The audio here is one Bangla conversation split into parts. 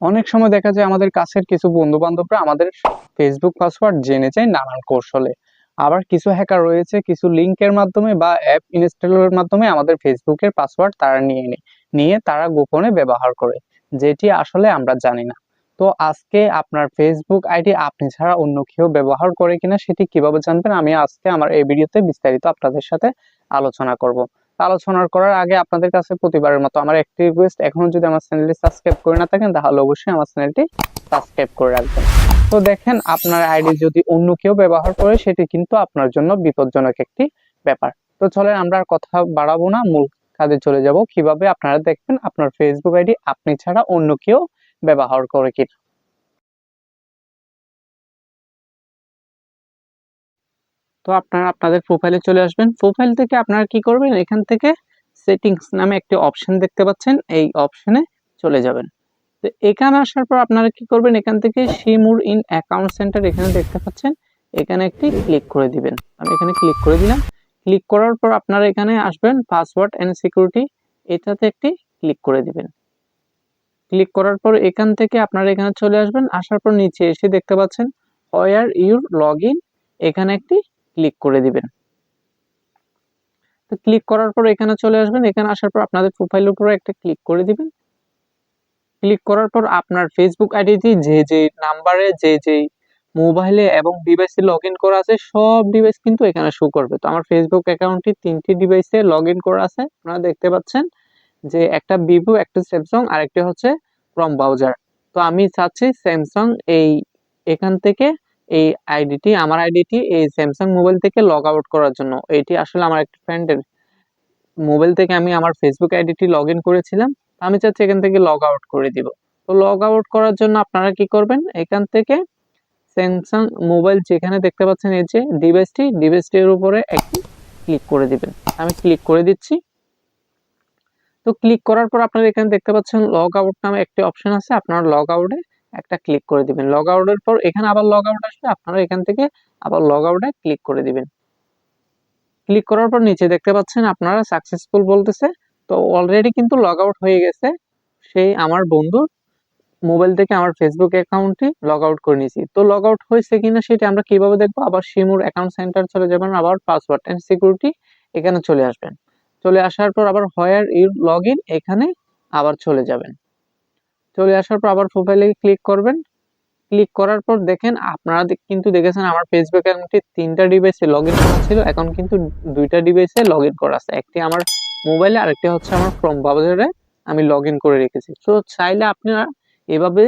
অনেক সময় দেখা যায় আমাদের কাছের কিছু বন্ধু বান্ধবরা আমাদের ফেসবুক পাসওয়ার্ড জেনে যায় নানান কৌশলে। আবার কিছু হ্যাকার রয়েছে, কিছু লিংকের মাধ্যমে বা অ্যাপ ইনস্টলের মাধ্যমে আমাদের ফেসবুকের পাসওয়ার্ড তারা নিয়ে নেয়। নিয়ে তারা গোপনে ব্যবহার করে, যেটি আসলে আমরা জানি না। তো আজকে আপনার ফেসবুক আইডি আপনি ছাড়া অন্য কেউ ব্যবহার করে কিনা সেটি কীভাবে জানবেন, আমি আজকে আমার এই ভিডিওতে বিস্তারিত আপনাদের সাথে আলোচনা করব। আলোচনা করার আগে আপনাদের কাছে প্রতিবারের মতো আমার একটি রিকোয়েস্ট এখনও যদি আমার চ্যানেলটি সাবস্ক্রাইব করে না থাকেন, তাহলে অবশ্যই আমার চ্যানেলটি সাবস্ক্রাইব করে রাখবেন। তো দেখেন, আপনার আইডি যদি অন্য কেউ ব্যবহার করে, সেটি কিন্তু আপনার জন্য বিপজ্জনক একটি ব্যাপার। তো চলেন, আমরা আর কথা বাড়াবো না। মূল কাজে চলে যাব। কীভাবে আপনারা দেখবেন, আপনার ফেসবুক আইডি আপনি ছাড়া অন্য কেউ ব্যবহার করে কিনা। তো আপনারা আপনাদের প্রোফাইলে চলে আসবেন। প্রোফাইল থেকে আপনারা কি করবেন? এখান থেকে সেটিংস নামে একটি অপশন দেখতে পাচ্ছেন। এই অপশনে চলে যাবেন। তো এখানে আসার পর আপনারা কি করবেন? এখান থেকে সিমুর ইন অ্যাকাউন্ট সেন্টার এখানে দেখতে পাচ্ছেন। এখানে একটি ক্লিক করে দিবেন। আমি এখানে ক্লিক করে দিলাম। ক্লিক করার পর আপনারা এখানে আসবেন পাসওয়ার্ড অ্যান্ড সিকিউরিটি এটাতে একটি ক্লিক করে দিবেন। ক্লিক করার পর এখান থেকে আপনারা এখানে চলে আসবেন। আসার পর নিচে এসে দেখতে পাচ্ছেন ওয়ার ইউর লগ এখানে একটি ক্লিক করে দিবেন। তো ক্লিক করার পর এখানে চলে আসবেন। এখানে আসার পর আপনাদের প্রোফাইলের উপরে একটা ক্লিক করে দিবেন। ক্লিক করার পর আপনার ফেসবুক আইডিটি যে যে নাম্বারে যে যে মোবাইলে এবং ডিভাইসে লগ ইন করা আছে, সব ডিভাইস কিন্তু এখানে শো করবে। তো আমার ফেসবুক অ্যাকাউন্টটি তিনটি ডিভাইসে লগ ইন করা আছে। আপনারা দেখতে পাচ্ছেন যে একটা ভিভো একটা স্যামসাং আর হচ্ছে ক্রম ব্রাউজার তো আমি চাচ্ছি স্যামসাং এই এখান থেকে এই আইডিটি আমার আইডিটি এই স্যামসাং মোবাইল থেকে লগ আউট করার জন্য। এটি আসলে আমার একটা ফ্রেন্ডের মোবাইল থেকে আমি আমার ফেসবুক আইডিটি লগ ইন করেছিলাম। আমি চাচ্ছি এখান থেকে লগ আউট করে দিব। তো লগ আউট করার জন্য আপনারা কি করবেন? এখান থেকে স্যামসাং মোবাইল যেখানে দেখতে পাচ্ছেন এই যে ডিভাইসটি ডিভাইসটির উপরে একটি ক্লিক করে দিবেন। আমি ক্লিক করে দিচ্ছি। তো ক্লিক করার পর আপনারা এখানে দেখতে পাচ্ছেন লগ আউট নামে একটি অপশন আছে। আপনারা লগ আউটে একটা ক্লিক করে দিবেন। লগ আউটের পর এখানে আবার লগ আউট আসবে, আপনারা এখান থেকে আবার লগ আউটে ক্লিক করে দিবেন। ক্লিক করার পর নিচে দেখতে পাচ্ছেন আপনারা সাকসেসফুল বলতেছে। তো অলরেডি কিন্তু লগ আউট হয়ে গেছে। সেই আমার বন্ধুর মোবাইল থেকে আমার ফেসবুক অ্যাকাউন্টটি লগ আউট করে নিয়েছি। তো লগ আউট হয়েছে কিনা সেটা আমরা কীভাবে দেখব? আবার সিমুর অ্যাকাউন্ট সেন্টার চলে যাবেন, আবার পাসওয়ার্ড অ্যান্ড সিকিউরিটি এখানে চলে আসবেন। চলে আসার পর আবার হোয়ার ইউ লগ ইন এখানে আবার চলে যাবেন। চলে আসার পর আবার প্রোফাইলে ক্লিক করবেন। ক্লিক করার পর দেখেন আপনারা কিন্তু দেখেছেন আমার ফেসবুক অ্যাকাউন্টটি তিনটা ডিভাইসে লগ ইন করা ছিল। এখন কিন্তু দুইটা ডিভাইসে লগ ইন করা আছে। একটি আমার মোবাইলে আরেকটি হচ্ছে আমার ক্রোম ব্রাউজারে আমি লগ ইন করে রেখেছি। তো চাইলে আপনারা এভাবে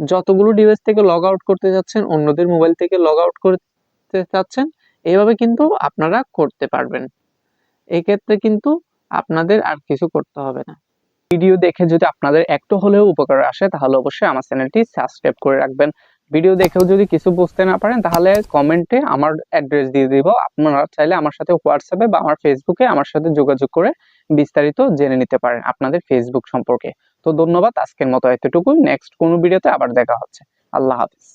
যতগুলো ডিভাইস থেকে লগ আউট করতে যাচ্ছেন অন্যদের মোবাইল থেকে লগ আউট করতে চাচ্ছেন, এভাবে কিন্তু আপনারা করতে পারবেন। এক্ষেত্রে কিন্তু আপনাদের আর কিছু করতে হবে না। ভিডিও দেখে যদি আপনাদের একটু হলেও উপকার আসে, তাহলে অবশ্যই আমার চ্যানেলটি সাবস্ক্রাইব করে রাখবেন। ভিডিও দেখেও যদি কিছু বুঝতে না পারেন, তাহলে কমেন্টে আমার অ্যাড্রেস দিয়ে দিব। আপনারা চাইলে আমার সাথে হোয়াটসঅ্যাপে বা আমার ফেসবুকে আমার সাথে যোগাযোগ করে বিস্তারিত জেনে নিতে পারেন আপনাদের ফেসবুক সম্পর্কে। তো ধন্যবাদ, আজকের মতো এতটুকুই। নেক্সট কোনো ভিডিওতে আবার দেখা হচ্ছে। আল্লাহ হাফিজ।